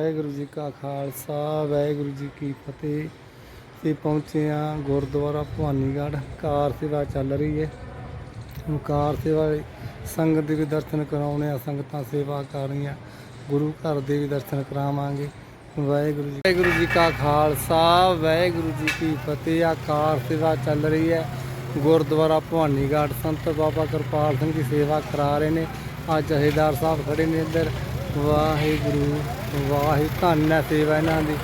ਵਾਹਿਗੁਰੂ ਜੀ ਕਾ ਖਾਲਸਾ, ਵਾਹਿਗੁਰੂ ਜੀ ਕੀ ਫਤਿਹ। ਤੇ ਪਹੁੰਚੇ ਆ ਗੁਰਦੁਆਰਾ ਭਵਾਨੀਗੜ੍ਹ। ਕਾਰ ਸੇਵਾ ਚੱਲ ਰਹੀ ਹੈ। ਕਾਰ ਸੇਵਾ, ਸੰਗਤ ਦੇ ਵੀ ਦਰਸ਼ਨ ਕਰਾਉਣੇ ਆ, ਸੰਗਤਾਂ ਸੇਵਾ ਕਰ ਰਹੀਆਂ। ਗੁਰੂ ਘਰ ਦੇ ਵੀ ਦਰਸ਼ਨ ਕਰਾਵਾਂਗੇ। ਵਾਹਿਗੁਰੂ ਜੀ ਵਾਹਿਗੁਰੂ ਜੀ ਕਾ ਖਾਲਸਾ, ਵਾਹਿਗੁਰੂ ਜੀ ਕੀ ਫਤਿਹ। ਆ ਕਾਰ ਸੇਵਾ ਚੱਲ ਰਹੀ ਹੈ। ਗੁਰਦੁਆਰਾ ਭਵਾਨੀਗੜ੍ਹ। ਸੰਤ ਬਾਬਾ ਕਿਰਪਾਲ ਸਿੰਘ ਦੀ ਸੇਵਾ ਕਰਾ ਰਹੇ ਨੇ। ਆ ਜਹੇਦਾਰ ਸਾਹਿਬ ਖੜੇ ਨੇ ਇੱਧਰ। ਵਾਹਿਗੁਰੂ, ਵਾਹਿ ਧੰਨ ਹੈ ਸੇਵਾ ਇਹਨਾਂ ਦੀ।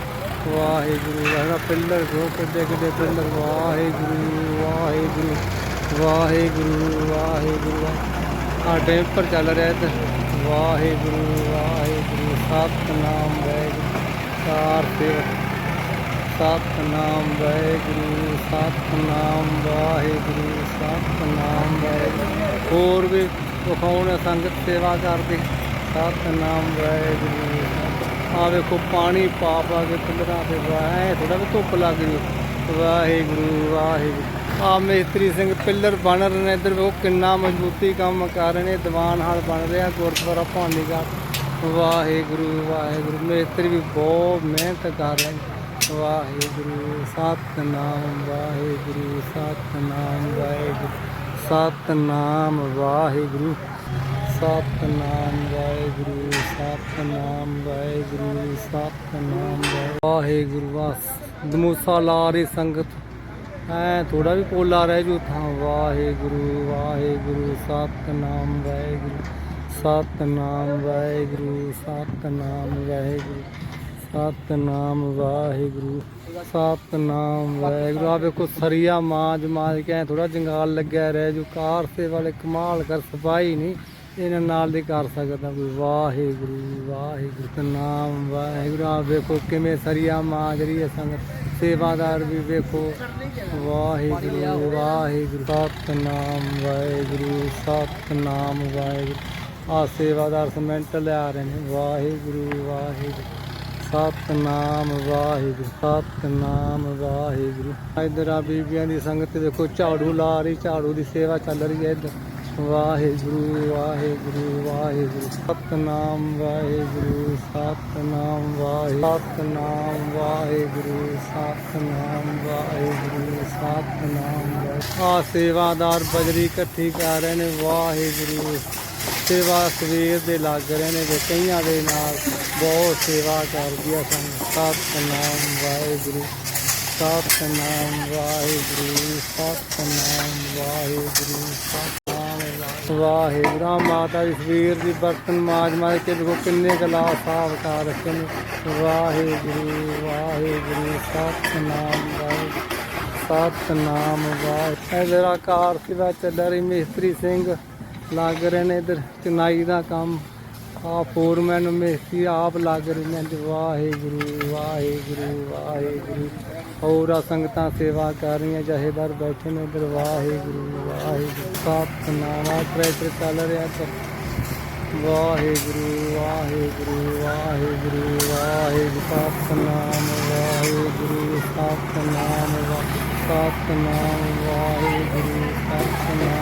ਵਾਹਿਗੁਰੂ ਇਹਦਾ ਪਿੱਲਰ ਕੋ ਕਿੱਡੇ ਕਿੱਡੇ ਪਿੱਲਰ। ਵਾਹਿਗੁਰੂ ਵਾਹਿਗੁਰੂ ਵਾਹਿਗੁਰੂ ਵਾਹਿਗੁਰੂ। ਆ ਟੈਂਪਰ ਚੱਲ ਰਿਹਾ ਇੱਧਰ। ਵਾਹਿਗੁਰੂ ਵਾਹਿਗੁਰੂ, ਸਤਨਾਮ ਵਾਹਿਗੁਰੂ। ਸਾਰ ਸੇਵਾ ਸਤਨਾਮ ਵਾਹਿਗੁਰੂ ਸਤਨਾਮ ਵਾਹਿਗੁਰੂ ਸਤਨਾਮ ਵਾਹਿਗੁਰੂ। ਹੋਰ ਵੀ ਵਿਖਾਉਣ ਸੰਗਤ ਸੇਵਾ ਕਰਦੇ। ਸਤਨਾਮ ਵਾਹਿਗੁਰੂ। ਆ ਵੇਖੋ, ਪਾਣੀ ਪਾ ਪਾ ਕੇ ਪਿੰਡਾਂ ਤੇ ਵਾਹ ਥੋੜਾ ਵੀ ਧੁੱਪ ਲੱਗ ਗਈ। ਵਾਹਿਗੁਰੂ ਵਾਹਿਗੁਰੂ। ਆ ਮੇਸਤਰੀ ਸਿੰਘ ਪਿੱਲਰ ਬਣ ਰਹੇ ਨੇ ਇੱਧਰ ਉਹ ਕਿੰਨਾ ਮਜ਼ਬੂਤੀ ਕੰਮ ਕਰ ਰਹੇ ਨੇ, ਦੀਵਾਨ ਹਾਲ ਬਣ ਰਿਹਾ, ਗੁਰਦੁਆਰਾ ਭਾਨੀਗੜ੍ਹ ਵਾਹਿਗੁਰੂ ਵਾਹਿਗੁਰੂ। ਮੇਸਤਰੀ ਵੀ ਬਹੁਤ ਮਿਹਨਤ ਕਰ ਰਹੇ ਨੇ। ਵਾਹਿਗੁਰੂ ਸਤਨਾਮ ਵਾਹਿਗੁਰੂ ਸਤਨਾਮ ਵਾਹਿਗੁਰੂ। ਸਤਨਾਮ ਵਾਹਿਗੁਰੂ। ਸਤਨਾਮ ਵਾਹਿਗੁਰੂ ਸਤਨਾਮ ਵਾਹਿਗੁਰੂ ਸਤਨਾਮ ਵਾਹਿਗੁਰੂ, ਵਾਸ, ਦਮੂਸਾ ਲਾ ਰਹੀ ਸੰਗਤ। ਐ ਥੋੜਾ ਵੀ ਪੋਲਾ ਰਹਿ ਜੂ ਥਾਂ ਵਾਹਿਗੁਰੂ ਵਾਹਿਗੁਰੂ ਸਤਨਾਮ ਵਾਹਿਗੁਰੂ ਸਤਨਾਮ ਵਾਹਿਗੁਰੂ ਸਤਨਾਮ ਵਾਹਿਗੁਰੂ ਸਤਨਾਮ ਵਾਹਿਗੁਰੂ ਸਤਨਾਮ ਵਾਹਿਗੁਰੂ। ਆ ਵੇਖੋ ਸਰੀਆ ਮਾਜ ਮਾਜ ਕੇ ਐਂ ਥੋੜਾ ਜੰਗਾਲ ਲੱਗਿਆ ਰਹਿ ਜੂ। ਕਾਰ ਸੇ ਵਾਲੇ ਕਮਾਲ ਕਰ, ਸਫ਼ਾਈ ਨਹੀਂ ਇਹਨਾਂ ਨਾਲ ਦੀ ਕਰ ਸਕਦਾ ਕੋਈ। ਵਾਹਿਗੁਰੂ ਵਾਹਿਗੁਰੂ ਨਾਮ, ਵਾਹਿਗੁਰੂ ਆ ਵੇਖੋ ਕਿਵੇਂ ਸਰੀਆ ਮਾਜ ਰਹੀ ਹੈ ਸੰਗਤ। ਸੇਵਾਦਾਰ ਵੀ ਵੇਖੋ। ਵਾਹਿਗੁਰੂ ਵਾਹਿਗੁਰੂ ਸਤਨਾਮ ਵਾਹਿਗੁਰੂ ਸਤਨਾਮ, ਵਾਹਿਗੁਰੂ। ਆ ਸੇਵਾਦਾਰ ਸਮੈਂਟ ਲਿਆ ਰਹੇ ਨੇ। ਵਾਹਿਗੁਰੂ ਵਾਹਿਗੁਰੂ ਸਤਨਾਮ ਵਾਹਿਗੁਰੂ ਸਤਨਾਮ, ਵਾਹਿਗੁਰੂ। ਇਧਰ ਆ ਬੀਬੀਆਂ ਦੀ ਸੰਗਤ ਦੇਖੋ ਝਾੜੂ ਲਾ ਰਹੀ, ਝਾੜੂ ਦੀ ਸੇਵਾ ਚੱਲ ਰਹੀ ਹੈ ਇੱਧਰ। ਵਾਹਿਗੁਰੂ ਵਾਹਿਗੁਰੂ ਵਾਹਿਗੁਰੂ। ਸਤਨਾਮ ਵਾਹਿਗੁਰੂ ਸਤਨਾਮ ਵਾਹਿਗੁਰੂ ਸਤਨਾਮ ਵਾਹਿਗੁਰੂ ਸਤਨਾਮ ਵਾਹਿਗੁਰੂ ਸਤਨਾਮ ਵਾਹਿਗੁਰੂ ਆ ਸੇਵਾਦਾਰ ਬਜਰੀ ਇਕੱਠੀ ਕਰ ਰਹੇ ਨੇ, ਵਾਹਿਗੁਰੂ। ਸੇਵਾ ਸਵੇਰ ਦੇ ਲੱਗ ਰਹੇ ਨੇ ਤੇ ਕਈਆਂ ਦੇ ਨਾਲ ਬਹੁਤ ਸੇਵਾ ਕਰਦੀ ਆ ਸਾਨੂੰ। ਸਤਨਾਮ, ਵਾਹਿਗੁਰੂ। ਸਤਨਾਮ ਵਾਹਿਗੁਰੂ। ਸਤਨਾਮ ਵਾਹਿਗੁਰੂ। ਸਤਨਾਮ ਵਾਹਿਗੁਰੂ। ਮਾਤਾ ਦੀ ਸਵੇਰ ਦੀ ਬਰਤਨ ਮਾਜ ਮਾਜ ਕੇ ਦੇਖੋ ਕਿੰਨੇ ਗਲਾਸ ਸਾਫ਼ ਕਰ ਰੱਖੇ ਨੇ ਵਾਹਿਗੁਰੂ ਵਾਹਿਗੁਰੂ, ਸਤਨਾਮ ਵਾਹਿਗੁਰੂ ਸਤਨਾਮ, ਵਾਹਿਗੁਰੂ ਇਧਰ ਆਕਾਰ ਸਿਵਾ ਚੱਲ ਰਹੀ ਮਿਸਤਰੀ ਸਿੰਘ ਲੱਗ ਰਹੇ ਨੇ ਇਧਰ ਚਨਾਈ ਦਾ ਕੰਮ ਆ ਫੋਰਮੈਨ ਮੇਸੀ ਆਪ ਲੱਗ ਰਹੀਆਂ ਨੇ। ਵਾਹਿਗੁਰੂ ਵਾਹਿਗੁਰੂ ਵਾਹਿਗੁਰੂ। ਹੋਰ ਆ ਸੰਗਤਾਂ ਸੇਵਾ ਕਰ ਰਹੀਆਂ, ਜਹੇਦਾਰ ਬੈਠੇ ਨੇ ਇਧਰ। ਵਾਹਿਗੁਰੂ ਵਾਹਿਗੁਰੂ। ਸਤਨਾਮ ਆ ਟਰੈਕਟਰ ਚੱਲ ਰਿਹਾ ਤੇ ਵਾਹਿਗੁਰੂ ਵਾਹਿਗੁਰੂ ਵਾਹਿਗੁਰੂ ਵਾਹਿਗੁਰੂ। ਸਤਨਾਮ ਵਾਹਿਗੁਰੂ। ਸਤਨਾਮ ਵਾਹਿਗੁਰੂ। ਸਤਨਾਮ ਵਾਹਿਗੁਰੂ। ਸਤਨਾਮ